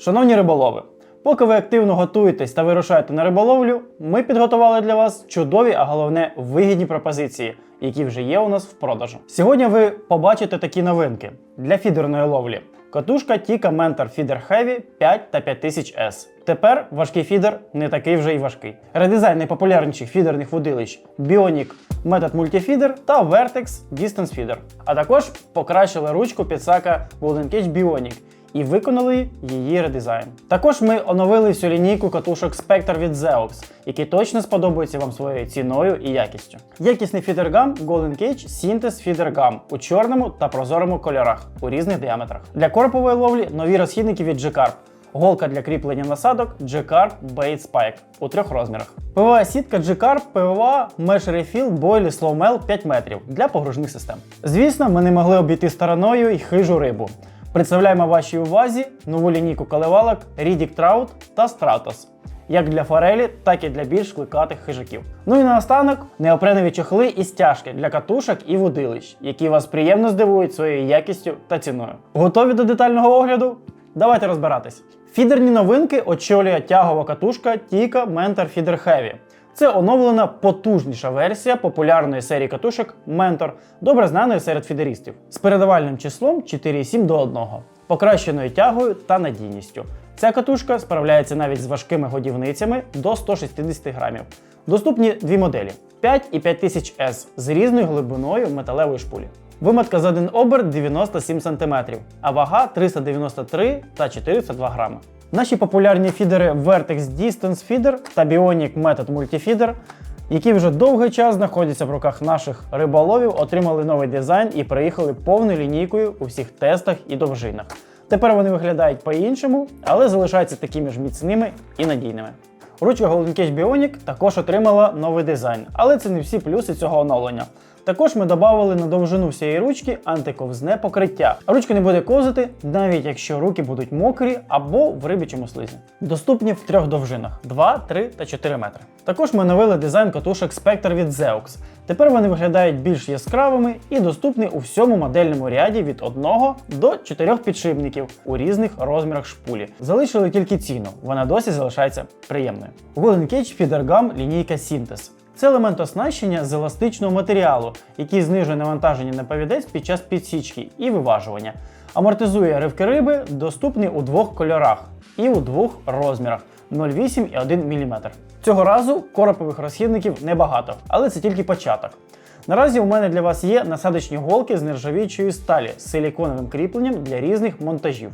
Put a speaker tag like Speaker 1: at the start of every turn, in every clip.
Speaker 1: Шановні риболови, поки ви активно готуєтесь та вирушаєте на риболовлю, ми підготували для вас чудові, а головне вигідні пропозиції, які вже є у нас в продажу. Сьогодні ви побачите такі новинки для фідерної ловлі. Катушка Tika Mentor Feeder Heavy 5 та 5000S. Тепер важкий фідер не такий вже й важкий. Редизайн найпопулярніших фідерних водилищ Bionic Method Multifeeder та Vertex Distance Feeder. А також покращили ручку підсака Golden Cage Bionic і виконали її редизайн. Також ми оновили всю лінійку катушок Spectre від Zeox, які точно сподобаються вам своєю ціною і якістю. Якісний фідергам Golden Cage Synthes Feeder Gum у чорному та прозорому кольорах у різних діаметрах. Для корпової ловлі нові розхідники від G-Carp. Голка для кріплення насадок G-Carp Bait Spike у трьох розмірах. ПВА сітка G-Carp ПВА Mesh Refill Boily Slow Mel 5 метрів для погружних систем. Звісно, ми не могли обійти стороною й хижу рибу. Представляємо вашій увазі нову лінійку коливалок Riddick Trout та Stratos. Як для форелі, так і для більш кликатих хижаків. Ну і наостанок неопренові чохли і стяжки для катушок і водилищ, які вас приємно здивують своєю якістю та ціною. Готові до детального огляду? Давайте розбиратись. Фідерні новинки очолює тягова катушка Tika Mentor Feeder Heavy. Це оновлена потужніша версія популярної серії катушок Mentor, добре знаної серед фідерістів, з передавальним числом 4,7 до 1, покращеною тягою та надійністю. Ця катушка справляється навіть з важкими годівницями до 160 грамів. Доступні дві моделі 5 і 5000S з різною глибиною металевої шпулі. Вимотка за один оберт 97 см, а вага 393 та 402 грами. Наші популярні фідери Vertex Distance Feeder та Bionic Method Multifeeder, які вже довгий час знаходяться в руках наших риболовів, отримали новий дизайн і приїхали повною лінійкою у всіх тестах і довжинах. Тепер вони виглядають по-іншому, але залишаються такими ж міцними і надійними. Ручка Golden Cage Bionic також отримала новий дизайн, але це не всі плюси цього оновлення. Також ми додали на довжину всієї ручки антиковзне покриття. Ручка не буде ковзати, навіть якщо руки будуть мокрі або в рибічому слизі. Доступні в трьох довжинах 2, 3 та 4 метри. Також ми оновили дизайн катушок Spectre від Zeox. Тепер вони виглядають більш яскравими і доступні у всьому модельному ряді від 1 до 4 підшипників у різних розмірах шпулі. Залишили тільки ціну, вона досі залишається приємною. Golden Cage Feeder Gum лінійка Synthes. Це елемент оснащення з еластичного матеріалу, який знижує навантаження на повідець під час підсічки і виважування. Амортизує ривки риби, доступний у двох кольорах і у двох розмірах 0,8 і 1 мм. Цього разу коропових розхідників небагато, але це тільки початок. Наразі у мене для вас є насадочні голки з нержавіючої сталі з силіконовим кріпленням для різних монтажів.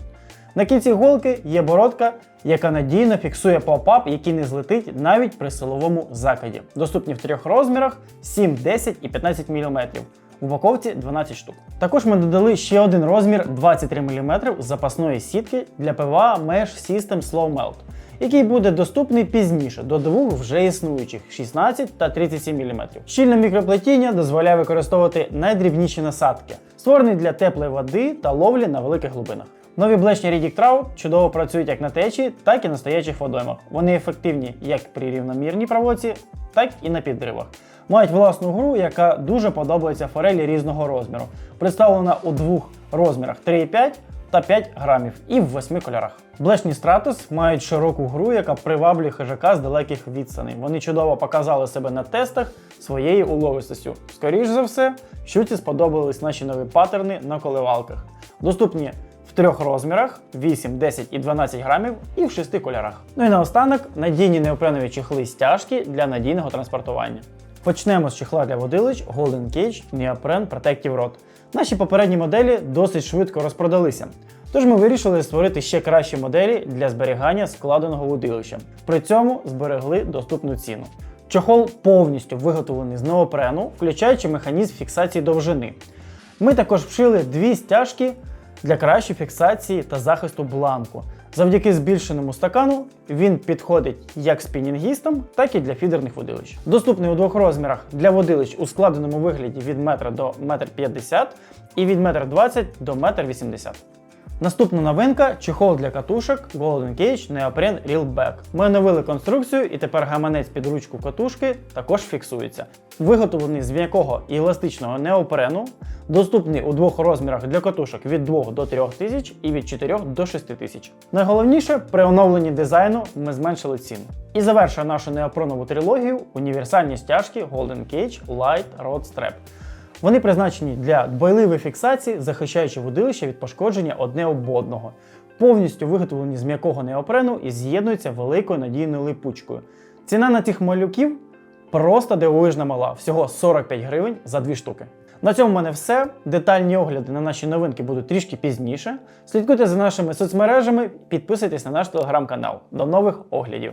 Speaker 1: На кінці голки є бородка, яка надійно фіксує попап, який не злетить навіть при силовому закиді. Доступні в трьох розмірах 7, 10 і 15 мм. В упаковці 12 штук. Також ми додали ще один розмір 23 мм запасної сітки для ПВА Mesh System Slow Melt, який буде доступний пізніше до двох вже існуючих 16 та 37 мм. Щільне мікроплетіння дозволяє використовувати найдрібніші насадки, створений для теплої води та ловлі на великих глибинах. Нові блешні Riddick Trout чудово працюють як на течії, так і на стоячих водоймах. Вони ефективні як при рівномірній проводці, так і на підривах. Мають власну гру, яка дуже подобається форелі різного розміру. Представлена у двох розмірах 3,5 та 5 грамів і в восьми кольорах. Блешні Stratus мають широку гру, яка приваблює хижака з далеких відстаней. Вони чудово показали себе на тестах своєю уловистостю. Скоріше за все, щуці сподобались наші нові паттерни на коливалках. Доступні трьох розмірах 8, 10 і 12 грамів і в шести кольорах. Ну і наостанок надійні неопренові чехли стяжки для надійного транспортування. Почнемо з чехла для водилищ Golden Cage Neopren Protective Rod. Наші попередні моделі досить швидко розпродалися. Тож ми вирішили створити ще кращі моделі для зберігання складеного водилища. При цьому зберегли доступну ціну. Чохол повністю виготовлений з неопрену, включаючи механізм фіксації довжини. Ми також вшили дві стяжки для кращої фіксації та захисту бланку. Завдяки збільшеному стакану він підходить як спінінгістам, так і для фідерних водилищ. Доступний у двох розмірах для водилищ у складеному вигляді від метра до метр п'ятдесят і від метр двадцять до 1,80 м. Наступна новинка чехол для катушок Golden Cage Neoprene Real Back. Ми оновили конструкцію і тепер гаманець під ручку катушки також фіксується. Виготовлений з м'якого і еластичного неопрену, доступний у двох розмірах для катушок від 2 до 3 тисяч і від 4 до 6 тисяч. Найголовніше, при оновленні дизайну ми зменшили ціну. І завершує нашу неопронову трилогію універсальні стяжки Golden Cage Light Rod Strap. Вони призначені для дбайливої фіксації, захищаючи водилище від пошкодження одне об одного. Повністю виготовлені з м'якого неопрену і з'єднуються великою надійною липучкою. Ціна на цих малюків просто дивовижна мала, всього 45 гривень за дві штуки. На цьому в мене все. Детальні огляди на наші новинки будуть трішки пізніше. Слідкуйте за нашими соцмережами, підписуйтесь на наш телеграм-канал. До нових оглядів!